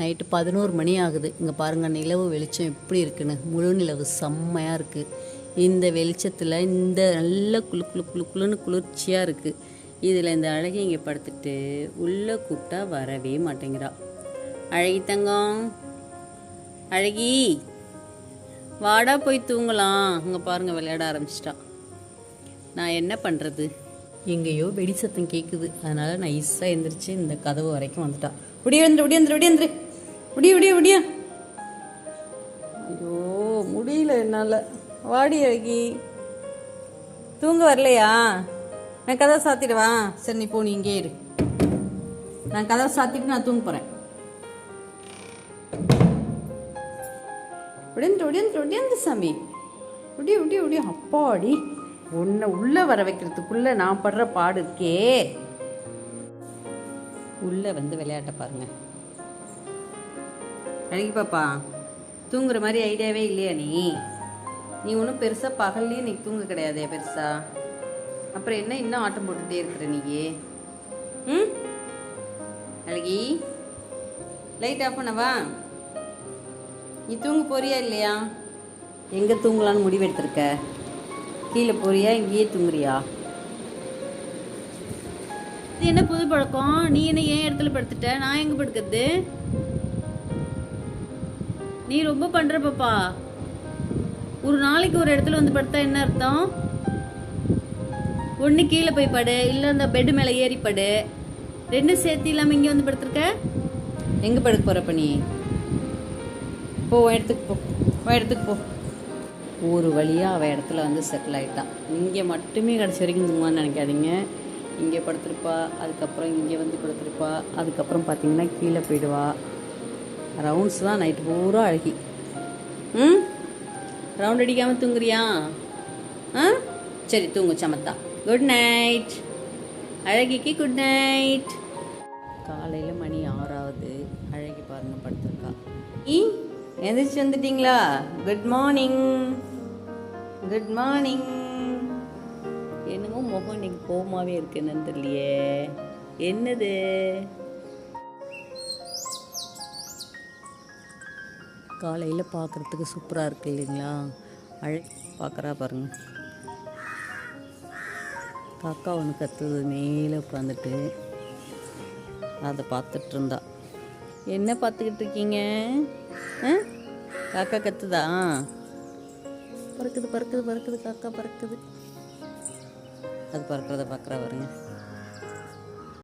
Night பதினோரு மணி ஆகுது. இங்கே பாருங்கள் நிலவு வெளிச்சம் எப்படி இருக்குன்னு. முழு நிலவு செம்மையாக இருக்குது இந்த வெளிச்சத்தில் இந்த நல்ல குளு குளு குளு குளுன்னு குளிர்ச்சியாக இருக்குது இதில் இந்த அழகி இங்கே படுத்துட்டு உள்ளே கூப்பிட்டா வரவே மாட்டேங்கிறா. அழகி தங்கம் அழகி வாடா போய் தூங்கலாம். அங்கே பாருங்கள் விளையாட ஆரம்பிச்சிட்டா. நான் என்ன பண்ணுறது எங்கேயோ வெடி சத்தம் கேட்குது அதனால் நான் ஈஸாக இந்த கதவு வரைக்கும் வந்துட்டா. விடிய வந்துரு விடியந்திரு விடிய விடிய விடிய. ஐயோ முடியல என்னால். வாடி அழகி. தூங்க வரலையா? நான் கதவை சாத்திடுவா? சரி நீ போ நீ இங்கே இரு. நான் கதவை சாத்திட்டு நான் தூங்க போகிறேன் உடைந்து உடைந்து உடைந்து சாமி. உடைய உடைய உடைய அப்பாடி. உன்னை உள்ளே வர வைக்கிறதுக்குள்ளே நான் படுற பாடு இருக்கே. உள்ளே வந்து விளையாட்ட பாருங்கள் அழகி பாப்பா. தூங்குற மாதிரி ஐடியாவே இல்லையா நீ? நீ ஒன்றும் பெருசாக பகல்லையும் நீ தூங்க கிடையாதே பெருசா. அப்புறம் என்ன இன்னும் ஆட்டம் போட்டுகிட்டே இருக்கிற நீ ம்? அழகி லைட் ஆஃப் பண்ணவா? நீ தூங்க போறியா இல்லையா? எங்கே தூங்கலான்னு முடிவு எடுத்திருக்க? கீழே போறியா இங்கேயே தூங்குறியா? இது என்ன புது பழக்கம்? நீ என்ன ஏன் இடத்துல படுத்துட்ட? நான் எங்கே படுக்கிறது? நீ ரொம்ப பண்ற பாப்பா. ஒரு நாளைக்கு ஒரு இடத்துல வந்து படுத்தா என்ன அர்த்தம்? ஒன்று கீழே போய் படு இல்லை அந்த பெட் மேலே ஏறி படு. ரெண்டும் சேர்த்து இல்லாமல் இங்கே வந்து படுத்துருக்க? எங்கே படுக்க போகிறப்ப நீ? போ இடத்துக்கு போ. இடத்துக்கு போ. ஒரு வழியாக அவள் இடத்துல வந்து செட்டில் ஆகிட்டான் இங்கே மட்டுமே கடைசி வரைக்கும் தூங்குவான்னு நினைக்காதீங்க. இங்கே படுத்திருப்பா அதுக்கப்புறம் இங்கே வந்து படுத்திருப்பா அதுக்கப்புறம் பார்த்தீங்கன்னா கீழே போயிடுவா. ரவுண்ட்ஸ் தான் நைட்டு பூரா அழகி. ம்? ரவுண்ட் அடிக்காமல் தூங்குறியா? ஆ? சரி தூங்கு சமத்தா. குட் நைட் அழகிக்கு குட் நைட் காலையில் மணி ஆறாவது. அழகி பாருங்க படுத்துருக்கா. ஈ எந்திரிச்சு வந்துட்டீங்களா? குட் மார்னிங் குட் மார்னிங் என்னமோ முகம் இன்னைக்கு கோபமாகவே இருக்கு என்னன்னு தெரியலையே. என்னது? காலையில் பார்க்குறதுக்கு சூப்பராக இருக்கு இல்லைங்களா? அழ பார்க்குறா பாருங்க. காக்கா ஒன்று கத்துது மேலே உட்காந்துட்டு அதை பார்த்துட்டு இருந்தா. என்ன பார்த்துக்கிட்டு இருக்கீங்க? ஆ? காக்கா கத்துதா? பறக்குது பறக்குது பறக்குது காக்கா பறக்குது. அது பறக்கிறத பார்க்குறா பாருங்க.